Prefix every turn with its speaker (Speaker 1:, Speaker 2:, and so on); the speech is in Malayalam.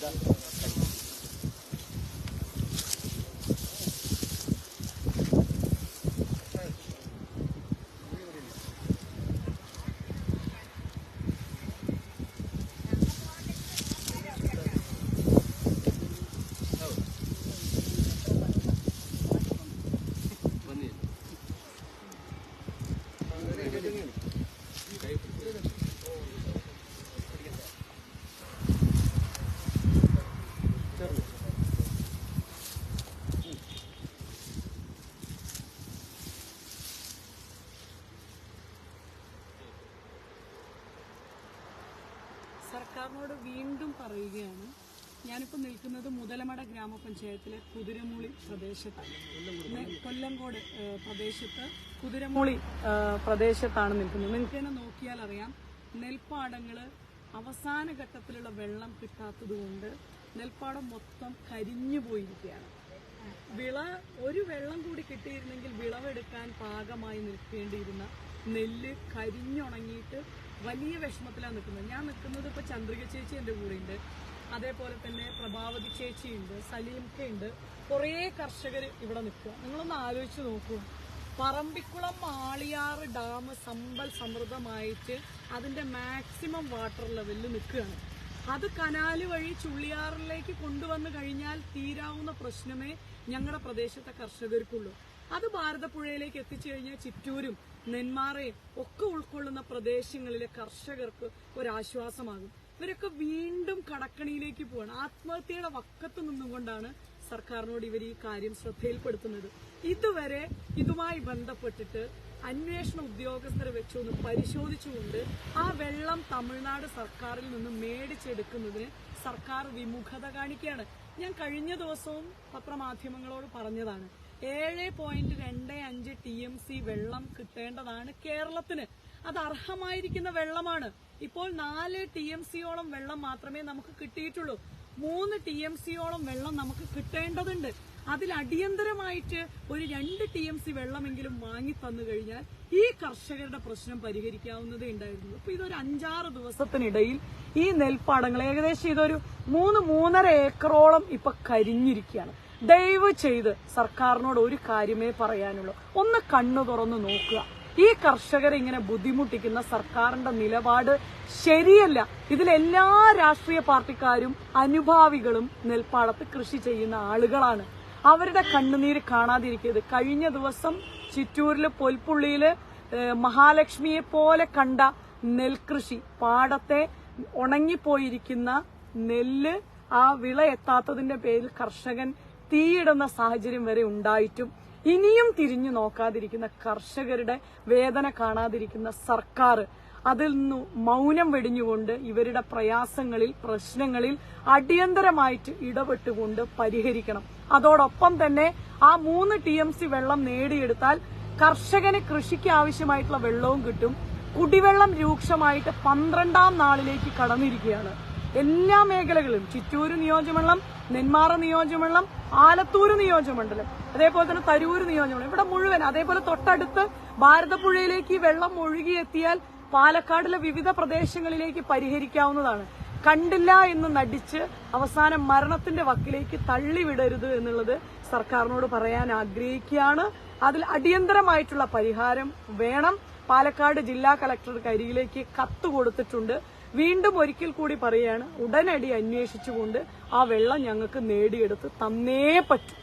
Speaker 1: Gracias. സർക്കാരിനോട് വീണ്ടും പറയുകയാണ് ഞാനിപ്പോൾ നിൽക്കുന്നത് മുതലമട ഗ്രാമപഞ്ചായത്തിലെ കുതിരമൂളി പ്രദേശത്താണ്. കൊല്ലംകോട് പ്രദേശത്ത് കുതിരമൂളി പ്രദേശത്താണ് നിൽക്കുന്നത്. നിങ്ങൾക്ക് തന്നെ നോക്കിയാൽ അറിയാം നെൽപ്പാടങ്ങൾ അവസാന ഘട്ടത്തിലുള്ള വെള്ളം കിട്ടാത്തത് കൊണ്ട് നെൽപ്പാടം മൊത്തം കരിഞ്ഞു പോയിരിക്കുകയാണ്. വിള ഒരു വെള്ളം കൂടി കിട്ടിയിരുന്നെങ്കിൽ വിളവെടുക്കാൻ പാകമായി നിൽക്കേണ്ടിയിരുന്ന നെല്ല് കരിഞ്ഞുണങ്ങിയിട്ട് വലിയ വിഷമത്തിലാണ് നിൽക്കുന്നത്. ഞാൻ നിൽക്കുന്നത് ഇപ്പോൾ ചന്ദ്രിക ചേച്ചി എന്റെ കൂടെയുണ്ട്. അതേപോലെ തന്നെ പ്രഭാവതി ചേച്ചിയുണ്ട് സലീംക്കയുണ്ട്. കുറേ കർഷകർ ഇവിടെ നിൽക്കുക. നിങ്ങളൊന്ന് ആലോചിച്ച് നോക്കൂ. പറമ്പിക്കുളം ആളിയാറ് ഡാം സമ്പൽ സമൃദ്ധമായിട്ട് അതിന്റെ മാക്സിമം വാട്ടർ ലെവലിൽ നിൽക്കുകയാണ്. അത് കനാല് വഴി ചുള്ളിയാറിലേക്ക് കൊണ്ടുവന്നു കഴിഞ്ഞാൽ തീരാവുന്ന പ്രശ്നമേ ഞങ്ങളുടെ പ്രദേശത്തെ കർഷകർക്കുള്ളൂ. അത് ഭാരതപ്പുഴയിലേക്ക് എത്തിച്ചു കഴിഞ്ഞാൽ ചിറ്റൂരും നെന്മാറയും ഒക്കെ ഉൾക്കൊള്ളുന്ന പ്രദേശങ്ങളിലെ കർഷകർക്ക് ഒരാശ്വാസമാകും. ഇവരൊക്കെ വീണ്ടും കടക്കണിയിലേക്ക് പോവാണ്. ആത്മഹത്യയുടെ വക്കത്ത് നിന്നുകൊണ്ടാണ് സർക്കാരിനോട് ഇവർ ഈ കാര്യം ശ്രദ്ധയിൽപ്പെടുത്തുന്നത്. ഇതുവരെ ഇതുമായി ബന്ധപ്പെട്ടിട്ട് അന്വേഷണ ഉദ്യോഗസ്ഥരെ വെച്ചൊന്ന് പരിശോധിച്ചുകൊണ്ട് ആ വെള്ളം തമിഴ്നാട് സർക്കാരിൽ നിന്ന് മേടിച്ചെടുക്കുന്നതിന് സർക്കാർ വിമുഖത കാണിക്കുകയാണ്. ഞാൻ കഴിഞ്ഞ ദിവസവും പത്രമാധ്യമങ്ങളോട് പറഞ്ഞതാണ് ഏഴ് പോയിന്റ് രണ്ട് അഞ്ച് ടി എം സി വെള്ളം കിട്ടേണ്ടതാണ് കേരളത്തിന്. അത് അർഹമായിരിക്കുന്ന വെള്ളമാണ്. ഇപ്പോൾ നാല് ടി എം സിയോളം വെള്ളം മാത്രമേ നമുക്ക് കിട്ടിയിട്ടുള്ളൂ. മൂന്ന് ടി എം സിയോളം വെള്ളം നമുക്ക് കിട്ടേണ്ടതുണ്ട്. അതിൽ അടിയന്തരമായിട്ട് ഒരു രണ്ട് ടി എം സി വെള്ളമെങ്കിലും വാങ്ങി തന്നു കഴിഞ്ഞാൽ ഈ കർഷകരുടെ പ്രശ്നം പരിഹരിക്കാവുന്നതേ ഉണ്ടായിരുന്നു അപ്പൊ ഇതൊരു അഞ്ചാറ് ദിവസത്തിനിടയിൽ ഈ നെൽപ്പാടങ്ങൾ ഏകദേശം ഇതൊരു മൂന്ന് മൂന്നര ഏക്കറോളം ഇപ്പൊ കരിഞ്ഞിരിക്കുകയാണ്. ദയവ് ചെയ്ത് സർക്കാരിനോട് ഒരു കാര്യമേ പറയാനുള്ളൂ. ഒന്ന് കണ്ണു തുറന്ന് നോക്കുക. ഈ കർഷകരെ ഇങ്ങനെ ബുദ്ധിമുട്ടിക്കുന്ന സർക്കാരിന്റെ നിലപാട് ശരിയല്ല. ഇതിലെല്ലാ രാഷ്ട്രീയ പാർട്ടിക്കാരും അനുഭാവികളും നെൽപ്പാടത്ത് കൃഷി ചെയ്യുന്ന ആളുകളാണ്. അവരുടെ കണ്ണുനീര് കാണാതിരിക്കരുത്. കഴിഞ്ഞ ദിവസം ചിറ്റൂരിൽ പൊൽപ്പുള്ളിയിൽ മഹാലക്ഷ്മിയെ പോലെ കണ്ട നെൽകൃഷി പാടത്തെ ഉണങ്ങിപ്പോയിരിക്കുന്ന നെല്ല് ആ വിള എത്താത്തതിന്റെ പേരിൽ കർഷകൻ തീയിടുന്ന സാഹചര്യം വരെ ഉണ്ടായിട്ടും ഇനിയും തിരിഞ്ഞു നോക്കാതിരിക്കുന്ന കർഷകരുടെ വേദന കാണാതിരിക്കുന്ന സർക്കാർ അതിൽ നിന്ന് മൗനം വെടിഞ്ഞുകൊണ്ട് ഇവരുടെ പ്രയാസങ്ങളിൽ പ്രശ്നങ്ങളിൽ അടിയന്തരമായിട്ട് ഇടപെട്ടുകൊണ്ട് പരിഹരിക്കണം. അതോടൊപ്പം തന്നെ ആ മൂന്ന് ടി എം സി വെള്ളം നേടിയെടുത്താൽ കർഷകന് കൃഷിക്ക് ആവശ്യമായിട്ടുള്ള വെള്ളവും കിട്ടും. കുടിവെള്ളം രൂക്ഷമായിട്ട് പന്ത്രണ്ടാം നാളിലേക്ക് കടന്നിരിക്കുകയാണ്. എല്ലാ മേഖലകളിലും ചിറ്റൂര് നിയോജകമണ്ഡലം നെന്മാറ നിയോജകമണ്ഡലം ആലത്തൂര് നിയോജകമണ്ഡലം അതേപോലെ തന്നെ തരൂര് നിയോജകമണ്ഡലം. ഇവിടെ മുഴുവൻ അതേപോലെ തൊട്ടടുത്ത് ഭാരതപ്പുഴയിലേക്ക് വെള്ളം ഒഴുകിയെത്തിയാൽ പാലക്കാടിലെ വിവിധ പ്രദേശങ്ങളിലേക്ക് പരിഹരിക്കാവുന്നതാണ്. കണ്ടില്ല എന്ന് നടിച്ച് അവസാനം മരണത്തിന്റെ വക്കിലേക്ക് തള്ളിവിടരുത് എന്നുള്ളത് സർക്കാരിനോട് പറയാൻ ആഗ്രഹിക്കുകയാണ്. അതിൽ അടിയന്തരമായിട്ടുള്ള പരിഹാരം വേണം. പാലക്കാട് ജില്ലാ കളക്ടർ കരിയിലേക്ക് കത്ത് കൊടുത്തിട്ടുണ്ട്. വീണ്ടും ഒരിക്കൽ കൂടി പറയുകയാണ് ഉടനടി അന്വേഷിച്ചുകൊണ്ട് ആ വെള്ളം ഞങ്ങൾക്ക് നേടിയെടുത്ത് തന്നേ പറ്റും.